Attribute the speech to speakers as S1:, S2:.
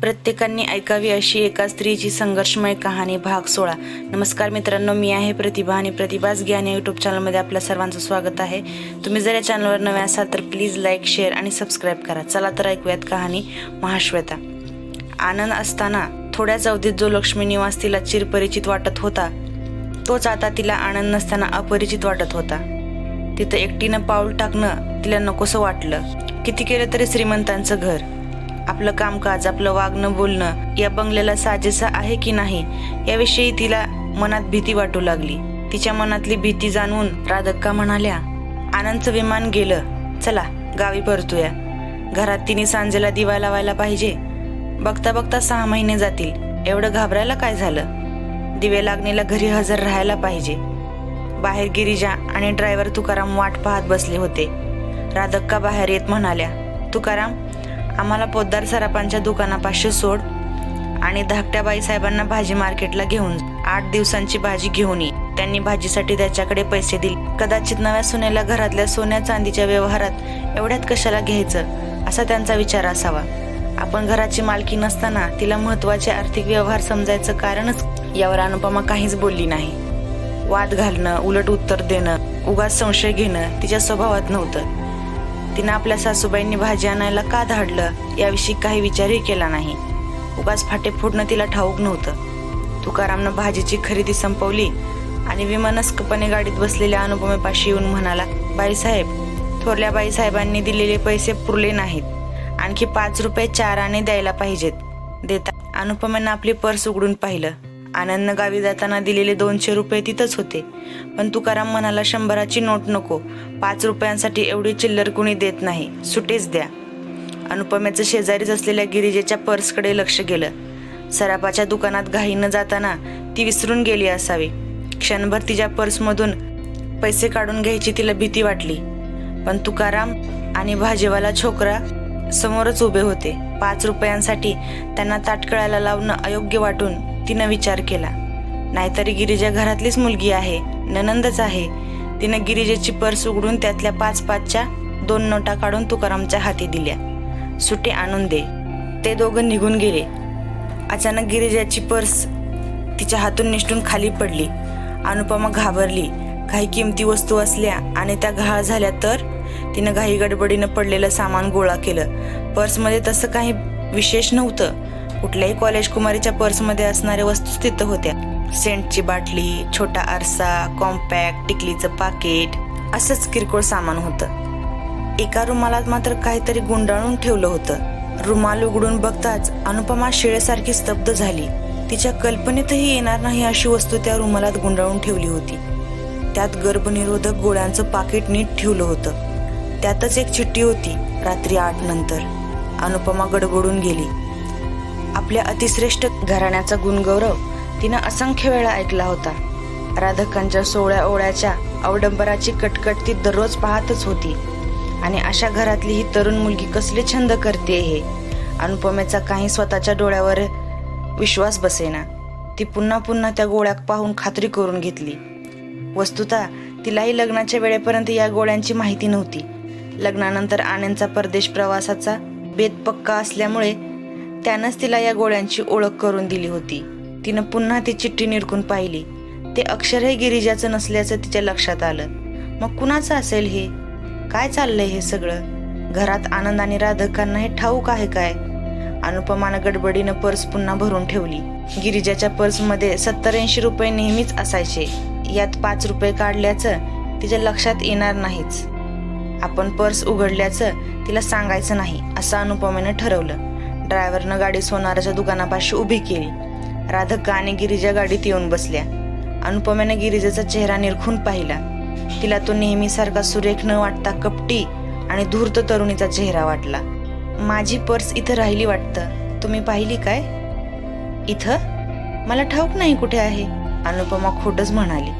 S1: प्रत्येकाने ऐकावी अशी एका स्त्रीची संघर्षमय कहाणी भाग सोळा. नमस्कार मित्रांनो मी आहे प्रतिभा आणि प्रतिभाच ज्ञान या यूट्यूब चॅनलमध्ये आपल्या सर्वांचं स्वागत आहे. तुम्ही जर या चॅनलवर नवे असाल तर प्लीज लाईक शेअर आणि सबस्क्राईब करा. चला तर ऐकूयात कहाणी महाश्वेता. आनंद असताना थोड्याच अवधीत जो लक्ष्मी निवास तिला चिरपरिचित वाटत होता तोच आता तिला आनंद नसताना अपरिचित वाटत होता. तिथं एकटीनं पाऊल टाकणं तिला नकोसं वाटलं. किती केलं तरी श्रीमंतांचं घर. आपलं कामकाज आपलं वागणं बोलणं या बंगल्याला साजेसं आहे की नाही याविषयी तिला मनात भीती वाटू लागली. तिच्या मनातली भीती जाणून राधक्का म्हणाल्या आनंदचं विमान गेलं. चला गावी परतूया. घरात तिने सांजेला दिवा लावायला पाहिजे. बघता बघता सहा महिने जातील. एवढं घाबरायला काय झालं? दिवे लागणीला घरी हजर राहायला पाहिजे. बाहेर गिरिजा आणि ड्रायव्हर तुकाराम वाट पाहत बसले होते. राधक्का बाहेर येत म्हणाल्या तुकाराम आम्हाला पोद्दार सरापांच्या दुकानापाशी सोड आणि धाकट्या बाईसाहेबांना भाजी मार्केटला घेऊन आठ दिवसांची भाजी घेऊन ये. त्यांनी भाजीसाठी त्याच्याकडे पैसे दिले. कदाचित नव्या सुनेला घरातल्या सोन्या चांदीच्या व्यवहारात एवढ्यात कशाला घ्यायचं? असा त्यांचा विचार असावा. आपण घराची मालकी नसताना तिला महत्त्वाचे आर्थिक व्यवहार समजायचं कारणच यावर अनुपमा काहीच बोलली नाही. वाद घालणं उलट उत्तर देणं उगाच संशय घेणं तिच्या स्वभावात नव्हतं. तिनं आपल्या सासूबाईंनी भाजी आणायला का धाडलं याविषयी काही विचारही केला नाही. उगाच फाटे फोडणं तिला ठाऊक नव्हतं. तुकारामनं भाजीची खरेदी संपवली आणि विमानस्कपणे गाडीत बसलेल्या अनुपमेपाशी येऊन म्हणाला बाईसाहेब थोरल्या बाईसाहेबांनी दिलेले पैसे पुरले नाहीत. आणखी पाच रुपये चार द्यायला पाहिजेत. देता अनुपमेनं आपली पर्स उघडून पाहिलं. आनंद गावी जाताना दिलेले दोनशे रुपये तिथंच होते. पण तुकाराम म्हणाला शंभराची नोट नको. पाच रुपयांसाठी एवढी चिल्लर कुणी देत नाही. सुटेच द्या. अनुपमेचं शेजारीच असलेल्या गिरिजेच्या पर्सकडे लक्ष गेलं. सरापाच्या दुकानात घाई न जाताना ती विसरून गेली असावी. क्षणभर तिच्या पर्समधून पैसे काढून घ्यायची तिला भीती वाटली. पण तुकाराम आणि भाजीवाला छोकरा समोरच उभे होते. पाच रुपयांसाठी त्यांना ताटकळायला लावणं अयोग्य वाटून तिनं विचार केला. नाहीतरी गिरिजा घरातलीच मुलगी आहे ननंदच आहे. तिनं गिरिजेची पर्स उघडून त्यातल्या पाच पाचच्या दोन नोटा काढून तुकारामच्या हाती दिल्या. सुटे आणून दे. ते दोघं निघून गेले. अचानक गिरिजाची पर्स तिच्या हातून निष्ठून खाली पडली. अनुपमा घाबरली. काही किमती वस्तू असल्या आणि त्या घाळ झाल्या तर तिनं घाई गडबडीनं पडलेलं सामान गोळा केलं. पर्समध्ये तसं काही विशेष नव्हतं. कुठल्याही कॉलेज कुमारीच्या पर्समध्ये असणाऱ्या वस्तूच तिथं होत्या. सेंटची बाटली छोटा आरसा कॉम्पॅक्ट टिकलीचं पाकिट असंच किरकोळ सामान होतं. एका रुमालात मात्र काहीतरी गुंडाळून ठेवलं होतं. रुमाल उघडून बघताच अनुपमा शिळेसारखी स्तब्ध झाली. तिच्या कल्पनेतही येणार नाही अशी वस्तू त्या रुमालात गुंडाळून ठेवली होती. त्यात गर्भनिरोधक गोळ्यांचं पाकिट नीट ठेवलं होतं. त्यातच एक चिठ्ठी होती रात्री आठ नंतर. अनुपमा गडबडून गेली. आपल्या अतिश्रेष्ठ घराण्याचा गुणगौरव तिनं असंख्य वेळा ऐकला होता. राधकांच्या सोळ्या ओळ्याच्या अवडंबराची कटकट ती दररोज पाहतच होती. आणि अशा घरातली ही तरुण मुलगी कसले छंद करते हे? अनुपमेचा काही स्वतःच्या डोळ्यावर विश्वास बसेना. ती पुन्हा पुन्हा त्या गोळ्या पाहून खात्री करून घेतली. वस्तुता तिलाही लग्नाच्या वेळेपर्यंत या गोळ्यांची माहिती नव्हती. लग्नानंतर आनंदचा परदेश प्रवासाचा बेत पक्का असल्यामुळे त्यानंच तिला या गोळ्यांची ओळख करून दिली होती. तिनं पुन्हा ती चिठ्ठी निडकून पाहिली. ते अक्षरही गिरिजाचं नसल्याचं तिच्या लक्षात आलं. मग कुणाचं असेल हे? काय चाललंय हे सगळं? घरात आनंद आणि राधकांना हे ठाऊक आहे काय? अनुपमानं गडबडीनं पर्स पुन्हा भरून ठेवली. गिरिजाच्या पर्समध्ये सत्तर ऐंशी रुपये नेहमीच असायचे. यात पाच रुपये काढल्याचं तिच्या लक्षात येणार नाहीच. आपण पर्स उघडल्याचं तिला सांगायचं नाही असं अनुपमेनं ठरवलं. ड्रायव्हरनं गाडी सोनाराच्या दुकानापाशी उभी केली. राधक्का आणि गिरिजा गाडीत येऊन बसल्या. अनुपमेनं गिरिजाचा चेहरा निरखून पाहिला. तिला तो नेहमीसारखा सुरेख न वाटता कपटी आणि धूर्त तरुणीचा चेहरा वाटला. माझी पर्स इथं राहिली वाटतं. तुम्ही पाहिली काय? इथं? मला ठाऊक नाही कुठे आहे अनुपमा खोटच म्हणाली.